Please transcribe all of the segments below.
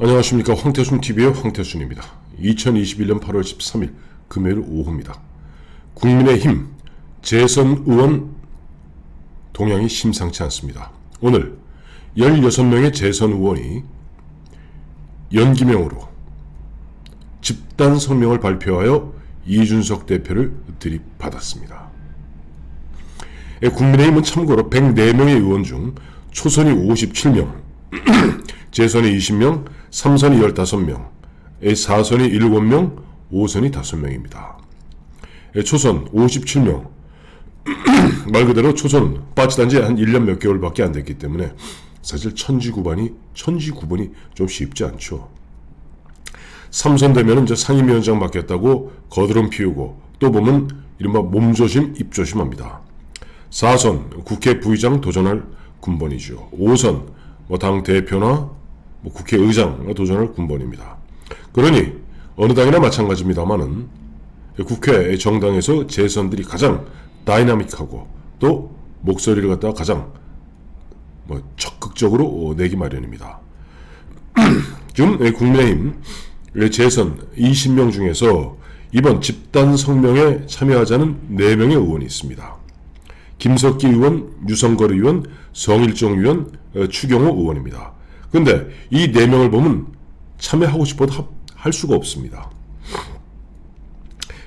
안녕하십니까 황태순 TV의 황태순입니다. 2021년 8월 13일 금요일 오후입니다. 국민의힘 재선 의원 동향이 심상치 않습니다. 오늘 16명의 재선 의원이 연기명으로 집단 성명을 발표하여 이준석 대표를 들이받았습니다. 예, 국민의힘은 참고로 104명의 의원 중 초선이 57명, 재선이 20명, 3선이 15명, 4선이 7명, 5선이 5명입니다. 예, 초선 57명. 말 그대로 초선 빠지단 지 한 1년 몇 개월밖에 안 됐기 때문에 사실 천지 구반이 천지 구분이 좀 쉽지 않죠. 3선 되면 이제 상임위원장 맡겠다고 거드름 피우고 또 보면 이른바 몸조심 입조심합니다. 4선 국회 부의장 도전할 군번이죠. 5선 뭐 당 대표나 뭐 국회의장 도전할 군번입니다. 그러니 어느 당이나 마찬가지입니다만은 국회 정당에서 재선들이 가장 다이나믹하고 또 목소리를 갖다가 가장 뭐 적극적으로 내기 마련입니다. 지금 국민의힘 재선 20명 중에서 이번 집단 성명에 참여하자는 4명의 의원이 있습니다. 김석기 의원, 유성걸 의원, 성일종 의원, 어, 추경호 의원입니다. 근데 이 네 명을 보면 참여하고 싶어도 하- 할 수가 없습니다.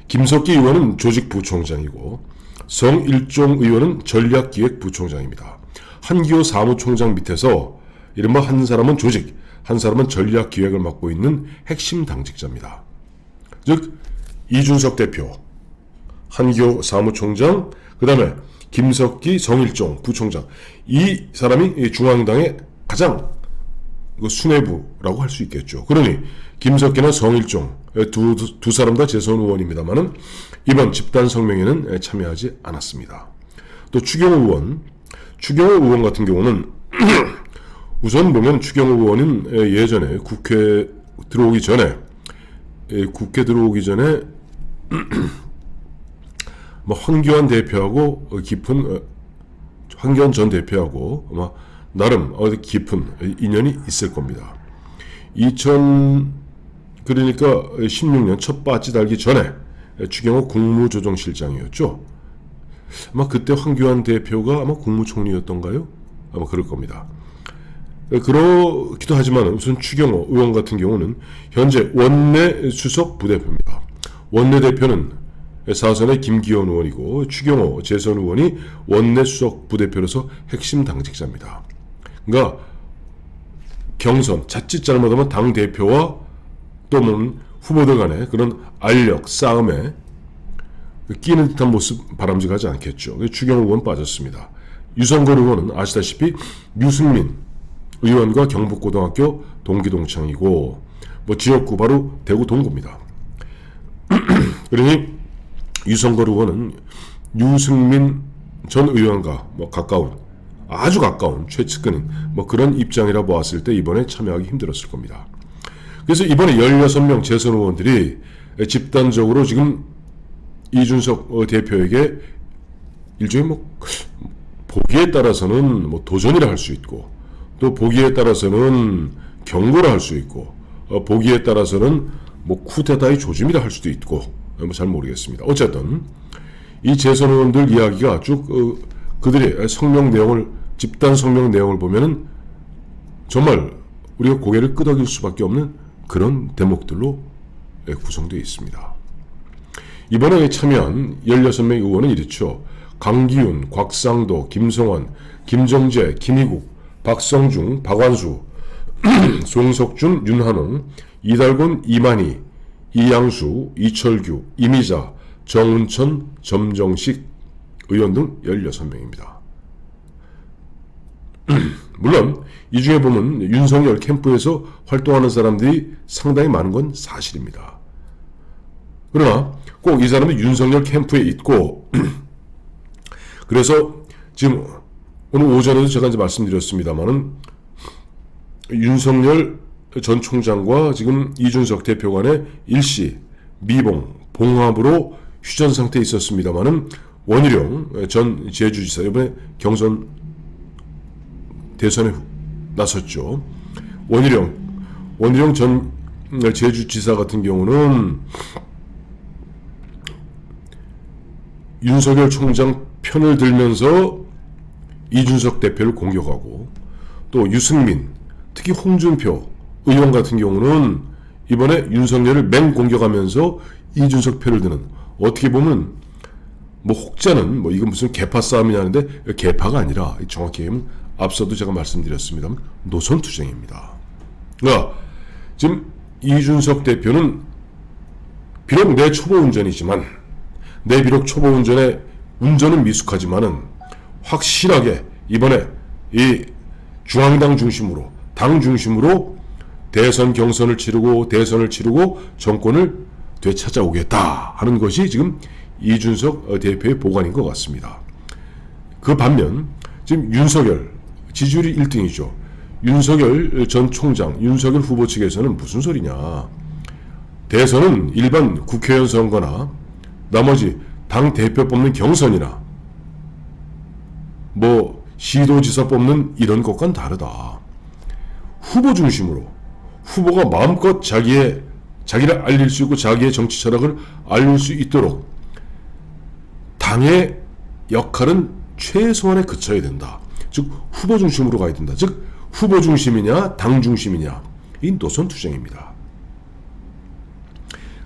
김석기 의원은 조직부총장이고 성일종 의원은 전략기획부총장입니다. 한기호 사무총장 밑에서 이른바 한 사람은 조직, 한 사람은 전략기획을 맡고 있는 핵심 당직자입니다. 즉 이준석 대표, 한기호 사무총장, 그 다음에 김석기, 성일종 부총장. 이 사람이 이 중앙당의 가장 그 수뇌부라고 할 수 있겠죠. 그러니 김석기나 성일종 두, 두, 두 사람 다 재선 의원입니다만은 이번 집단 성명에는 참여하지 않았습니다. 또 추경호 의원, 추경호 의원 같은 경우는 우선 보면 추경호 의원은 예전에 국회 들어오기 전에 예, 국회 들어오기 전에 뭐 황교안 대표하고 어, 깊은 어, 황교안 전 대표하고 아마 나름 어디 깊은 인연이 있을 겁니다. 2000 그러니까 16년 첫 바지 달기 전에 추경호 국무조정실장이었죠. 아마 그때 황교안 대표가 아마 국무총리였던가요? 아마 그럴 겁니다. 그렇기도 하지만 우선 추경호 의원 같은 경우는 현재 원내 수석 부대표입니다. 원내 대표는 사선의 김기현 의원이고 추경호 재선 의원이 원내 수석 부대표로서 핵심 당직자입니다. 그러니까 경선 자칫 잘못하면 당 대표와 또는 후보들 간의 그런 알력 싸움에 끼는 듯한 모습 바람직하지 않겠죠. 추경호 의원 빠졌습니다. 유성걸 의원은 아시다시피 유승민 의원과 경북고등학교 동기동창이고 뭐 지역구 바로 대구 동구입니다. 그러니 유성걸 의원은 유승민 전 의원과 뭐 가까운 아주 가까운 최측근인 뭐 그런 입장이라 보았을 때 이번에 참여하기 힘들었을 겁니다. 그래서 이번에 16명 재선 의원들이 집단적으로 지금 이준석 어, 대표에게 일종의 뭐 보기에 따라서는 뭐 도전이라 할 수 있고 또 보기에 따라서는 경고를 할수 있고 어, 보기에 따라서는 뭐 쿠데타의 조짐이라 할 수도 있고 어, 뭐잘 모르겠습니다. 어쨌든 이 재선 의원들 이야기가 쭉 어, 그들의 성명 내용을 집단 성명 내용을 보면은 정말 우리가 고개를 끄덕일 수밖에 없는 그런 대목들로 예, 구성되어 있습니다. 이번에 참여한 16명 의원은 이렇죠. 강기훈, 곽상도, 김성원, 김정재, 김희국, 박성중, 박완수, 송석준, 윤한홍, 이달곤, 이만희, 이양수, 이철규, 이미자, 정운천, 점정식 의원 등 16명입니다. 물론 이 중에 보면 윤석열 캠프에서 활동하는 사람들이 상당히 많은 건 사실입니다. 그러나 꼭 이 사람이 윤석열 캠프에 있고 그래서 지금 오늘 오전에도 제가 이제 말씀드렸습니다만은 윤석열 전 총장과 지금 이준석 대표 간의 일시 미봉 봉합으로 휴전 상태에 있었습니다만은 원희룡 전 제주지사 이번에 경선 대선에 나섰죠. 원희룡 원희룡 전 제주지사 같은 경우는 윤석열 총장 편을 들면서 이준석 대표를 공격하고 또 유승민, 특히 홍준표 의원 같은 경우는 이번에 윤석열을 맹 공격하면서 이준석 표를 드는 어떻게 보면 뭐 혹자는 뭐 이건 무슨 개파 싸움이냐는데 개파가 아니라 정확히 얘기하면 앞서도 제가 말씀드렸습니다만 노선 투쟁입니다. 그러니까 지금 이준석 대표는 비록 내 초보 운전이지만 내 비록 초보 운전에 운전은 미숙하지만은 확실하게 이번에 이 중앙당 중심으로 당 중심으로 대선 경선을 치르고 대선을 치르고 정권을 되찾아오겠다 하는 것이 지금 이준석 대표의 보관인 것 같습니다. 그 반면 지금 윤석열 지지율이 1등이죠. 윤석열 전 총장, 윤석열 후보 측에서는 무슨 소리냐. 대선은 일반 국회의원 선거나 나머지 당 대표 뽑는 경선이나 뭐 시도지사 뽑는 이런 것과는 다르다. 후보 중심으로 후보가 마음껏 자기의 자기를 알릴 수 있고 자기의 정치 철학을 알릴 수 있도록 당의 역할은 최소한에 그쳐야 된다. 즉 후보 중심으로 가야 된다. 즉 후보 중심이냐 당 중심이냐 이 노선 투쟁입니다.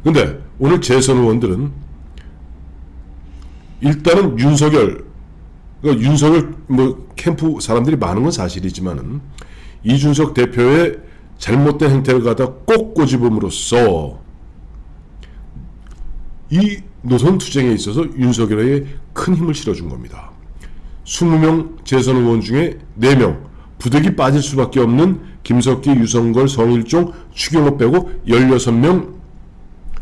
근데 오늘 재선 의원들은 일단은 윤석열 그러니까 윤석열 뭐 캠프 사람들이 많은 건 사실이지만은 이준석 대표의 잘못된 행태를 갖다 꼭 꼬집음으로써 이 노선 투쟁에 있어서 윤석열에게 큰 힘을 실어준 겁니다. 20명 재선 의원 중에 4명 부득이 빠질 수밖에 없는 김석기, 유성걸, 성일종, 추경호 빼고 16명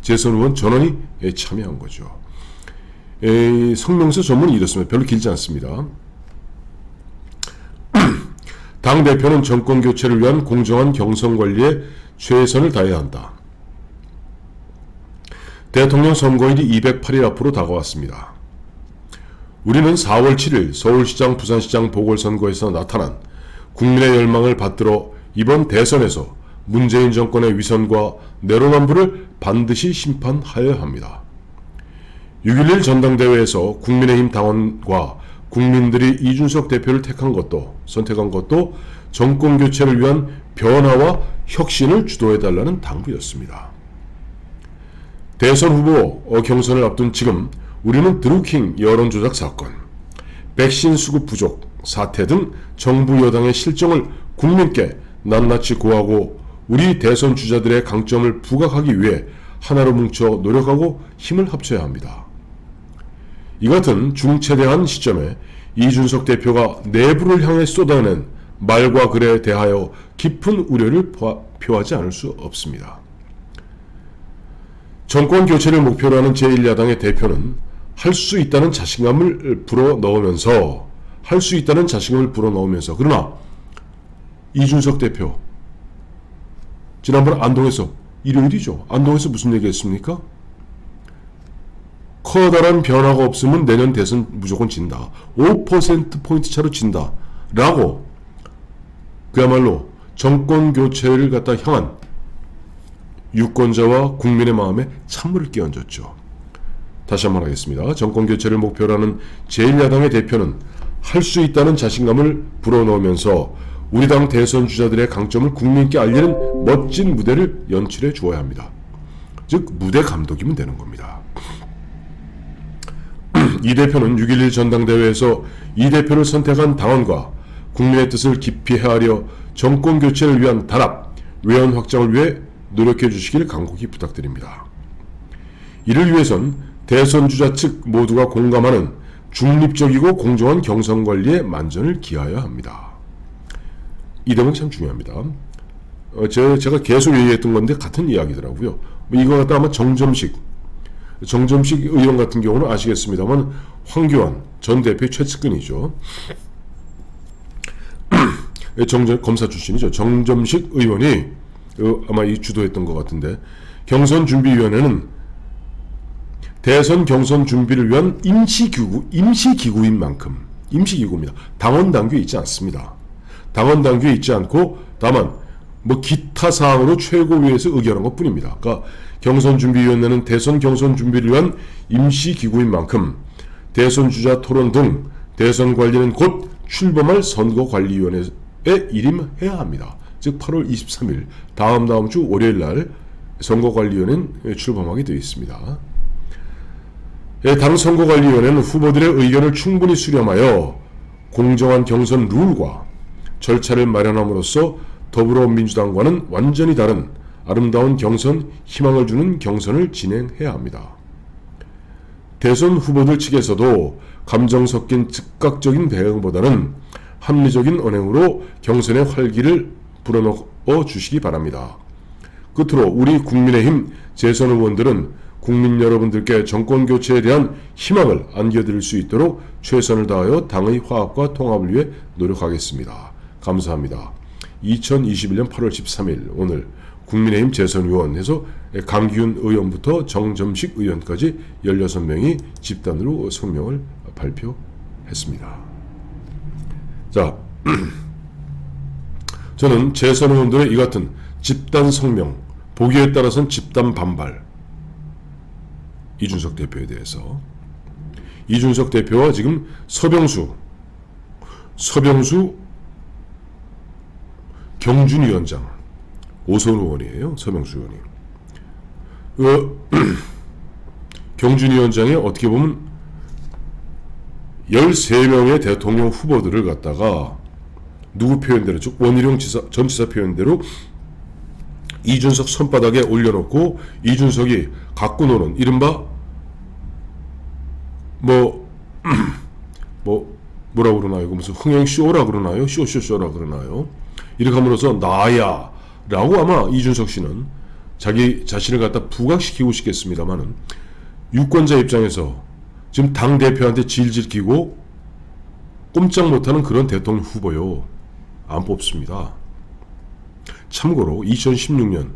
재선 의원 전원이 참여한 거죠. 에, 성명서 전문이 이렇습니다. 별로 길지 않습니다. 당 대표는 정권 교체를 위한 공정한 경선 관리에 최선을 다해야 한다. 대통령 선거일이 208일 앞으로 다가왔습니다. 우리는 4월 7일 서울시장, 부산시장 보궐선거에서 나타난 국민의 열망을 받들어 이번 대선에서 문재인 정권의 위선과 내로남불을 반드시 심판하여야 합니다. 6.11 전당대회에서 국민의힘 당원과 국민들이 이준석 대표를 택한 것도 선택한 것도 정권 교체를 위한 변화와 혁신을 주도해달라는 당부였습니다. 대선 후보 어, 경선을 앞둔 지금 우리는 드루킹 여론조작 사건, 백신 수급 부족, 사태 등 정부 여당의 실정을 국민께 낱낱이 고하고 우리 대선 주자들의 강점을 부각하기 위해 하나로 뭉쳐 노력하고 힘을 합쳐야 합니다. 이 같은 중체대한 시점에 이준석 대표가 내부를 향해 쏟아낸 말과 글에 대하여 깊은 우려를 표하지 않을 수 없습니다. 정권 교체를 목표로 하는 제1야당의 대표는 할 수 있다는 자신감을 불어 넣으면서 할 수 있다는 자신감을 불어 넣으면서 그러나 이준석 대표 지난번 안동에서 일요일이죠. 안동에서 무슨 얘기했습니까? 커다란 변화가 없으면 내년 대선 무조건 진다. 5%포인트 차로 진다. 라고 그야말로 정권 교체를 갖다 향한 유권자와 국민의 마음에 찬물을 끼얹었죠. 다시 한번 하겠습니다. 정권 교체를 목표로 하는 제1야당의 대표는 할 수 있다는 자신감을 불어넣으면서 우리 당 대선 주자들의 강점을 국민께 알리는 멋진 무대를 연출해 주어야 합니다. 즉 무대 감독이면 되는 겁니다. 이 대표는 6.11 전당대회에서 이 대표를 선택한 당원과 국민의 뜻을 깊이 헤아려 정권 교체를 위한 단합, 외연 확장을 위해 노력해 주시길 간곡히 부탁드립니다. 이를 위해선 대선 주자 측 모두가 공감하는 중립적이고 공정한 경선 관리에 만전을 기하여야 합니다. 이 대목 참 중요합니다. 어, 제, 제가 계속 얘기했던 건데 같은 이야기더라고요. 뭐 이거 갖다 아마 정점식 정점식 의원 같은 경우는 아시겠습니다만 황교안 전 대표의 최측근이죠. 정점 검사 출신이죠. 정점식 의원이 어, 아마 이 주도했던 것 같은데 경선준비위원회는 대선 경선 준비를 위한 임시기구 임시기구인 만큼 임시기구입니다. 당원 당규에 있지 않습니다. 당원 당규에 있지 않고 다만 뭐 기타 사항으로 최고위에서 의결한 것 뿐입니다. 그러니까 경선준비위원회는 대선 경선 준비를 위한 임시기구인 만큼 대선 주자 토론 등 대선 관리는 곧 출범할 선거관리위원회에 일임해야 합니다. 즉 8월 23일 다음 다음 주 월요일 날 선거관리위원회는 출범하게 되어 있습니다. 예, 당 선거관리위원회는 후보들의 의견을 충분히 수렴하여 공정한 경선 룰과 절차를 마련함으로써 더불어민주당과는 완전히 다른 아름다운 경선, 희망을 주는 경선을 진행해야 합니다. 대선 후보들 측에서도 감정 섞인 즉각적인 대응보다는 합리적인 언행으로 경선의 활기를 불어넣어 주시기 바랍니다. 끝으로 우리 국민의힘 재선 의원들은 국민 여러분들께 정권 교체에 대한 희망을 안겨드릴 수 있도록 최선을 다하여 당의 화합과 통합을 위해 노력하겠습니다. 감사합니다. 2021년 8월 13일 오늘 국민의힘 재선위원회에서 강기훈 의원부터 정점식 의원까지 16명이 집단으로 성명을 발표했습니다. 자, 저는 재선 의원들의 이 같은 집단 성명, 보기에 따라서는 집단 반발, 이준석 대표에 대해서 이준석 대표와 지금 서병수, 서병수 경준 위원장, 오선 의원이에요. 서명수 의원이. 그 경준 위원장이 어떻게 보면 13명의 대통령 후보들을 갖다가 누구 표현대로 즉 원희룡 지사, 전 지사 표현대로 이준석 손바닥에 올려놓고 이준석이 갖고 노는 이른바 뭐, 뭐, 뭐라 그러나요? 무슨 흥행쇼라 그러나요? 쇼쇼쇼라 그러나요? 이렇게 함으로써 나야 라고 아마 이준석 씨는 자기 자신을 갖다 부각시키고 싶겠습니다만은 유권자 입장에서 지금 당 대표한테 질질 끼고 꼼짝 못하는 그런 대통령 후보요 안 뽑습니다. 참고로 2016년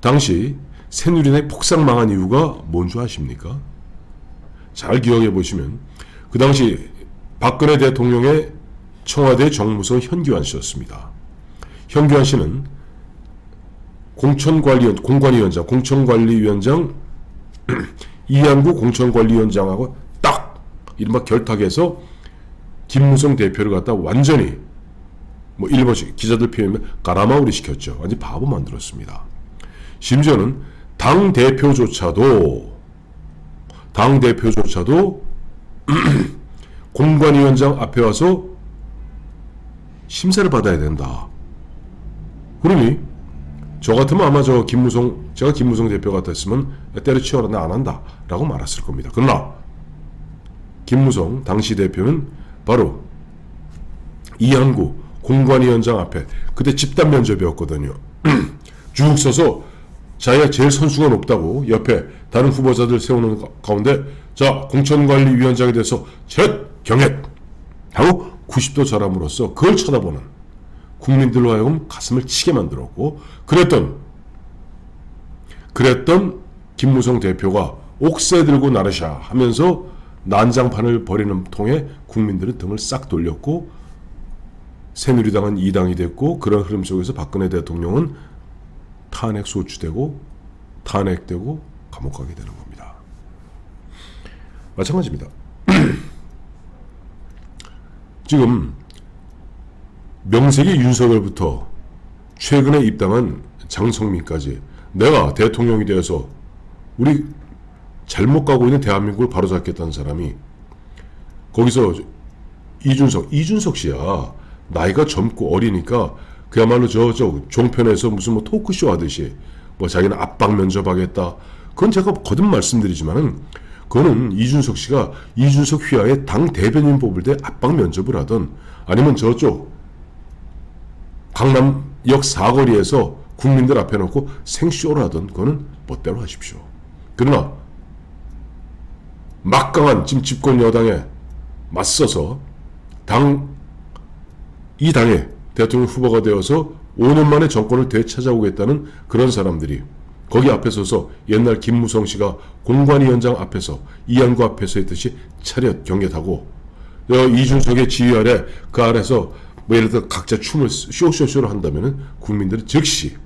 당시 새누리당이 폭삭 망한 이유가 뭔줄 아십니까? 잘 기억해 보시면 그 당시 박근혜 대통령의 청와대 정무성 현기환 씨였습니다. 현기환 씨는 공천관리위원, 공관위원장, 공천관리위원장 이한구 공천관리위원장하고 딱 이른바 결탁해서 김무성 대표를 갖다 완전히 뭐 일본식 기자들 표현하면 가라마우리 시켰죠. 완전 바보 만들었습니다. 심지어는 당 대표조차도 당 대표조차도 공관위원장 앞에 와서 심사를 받아야 된다. 그러니 저 같으면 아마 저 김무성 제가 김무성 대표 같았으면 때려치워라 나 안 한다 라고 말했을 겁니다. 그러나 김무성 당시 대표는 바로 이한구 공관위원장 앞에 그때 집단 면접이었거든요. 쭉 서서 자기가 제일 선수가 높다고 옆에 다른 후보자들 세우는 가- 가운데 자 공천관리위원장에 대해서 셋 경액 하고 90도 절함으로써 그걸 쳐다보는 국민들로 하여금 가슴을 치게 만들었고 그랬던 그랬던 김무성 대표가 옥새 들고 나르샤 하면서 난장판을 벌이는 통에 국민들은 등을 싹 돌렸고 새누리당은 2당이 됐고 그런 흐름 속에서 박근혜 대통령은 탄핵 소추되고 탄핵되고 감옥 가게 되는 겁니다. 마찬가지입니다. 지금 명색이 윤석열부터 최근에 입당한 장성민까지 내가 대통령이 되어서 우리 잘못 가고 있는 대한민국을 바로잡겠다는 사람이 거기서 이준석, 이준석 씨야 나이가 젊고 어리니까 그야말로 저, 저 종편에서 무슨 뭐 토크쇼 하듯이 뭐 자기는 압박 면접하겠다. 그건 제가 거듭 말씀드리지만은 그거는 이준석 씨가 이준석 휘하에 당 대변인 뽑을 때 압박 면접을 하든 아니면 저쪽 강남역 사거리에서 국민들 앞에 놓고 생쇼를 하든 그거는 멋대로 하십시오. 그러나 막강한 지금 집권 여당에 맞서서 당 이 당의 대통령 후보가 되어서 5년 만에 정권을 되찾아오겠다는 그런 사람들이 거기 앞에 서서 옛날 김무성 씨가 공관위원장 앞에서 이한구 앞에서 했듯이 차렷 경례하고 어, 이준석의 지휘 아래 그 아래서 뭐 예를 들어 각자 춤을 쇼쇼쇼를 한다면은 국민들은 즉시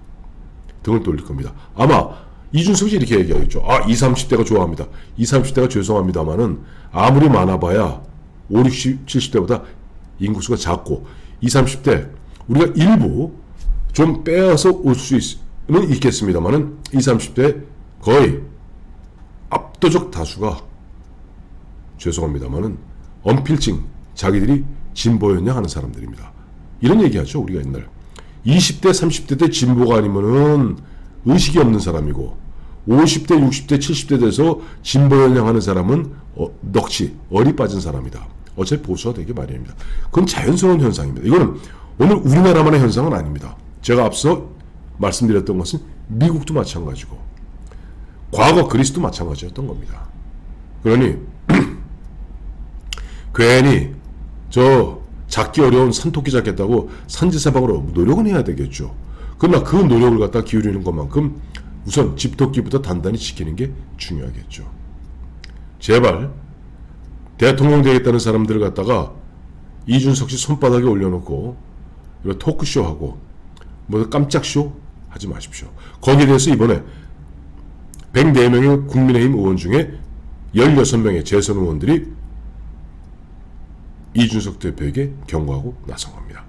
등을 돌릴 겁니다. 아마 이준석이 이렇게 얘기하겠죠. 아, 20, 30대가 좋아합니다. 20, 30대가 죄송합니다만은 아무리 많아봐야 5, 60, 70대보다 인구수가 작고 20, 30대 우리가 일부 좀 빼앗아 올 수는 있겠습니다만은 20, 30대 거의 압도적 다수가 죄송합니다만은 언필칭 자기들이 진보였냐 하는 사람들입니다. 이런 얘기하죠 우리가 옛날 20대 30대 때 진보가 아니면은 의식이 없는 사람이고 50대 60대 70대 돼서 진보였냐 하는 사람은 어, 넋이 어리 빠진 사람이다. 어차피 보수가 되기 마련입니다. 그건 자연스러운 현상입니다. 이거는 오늘 우리나라만의 현상은 아닙니다. 제가 앞서 말씀드렸던 것은 미국도 마찬가지고 과거 그리스도 마찬가지였던 겁니다. 그러니 괜히 저 잡기 어려운 산토끼 잡겠다고 산지사방으로 노력은 해야 되겠죠. 그러나 그 노력을 갖다 기울이는 것만큼 우선 집토끼부터 단단히 지키는 게 중요하겠죠. 제발 대통령 되겠다는 사람들을 갖다가 이준석 씨 손바닥에 올려놓고 이런 토크쇼 하고 뭐 깜짝쇼 하지 마십시오. 거기에 대해서 이번에 104명의 국민의힘 의원 중에 16명의 재선 의원들이 이준석 대표에게 경고하고 나선 겁니다.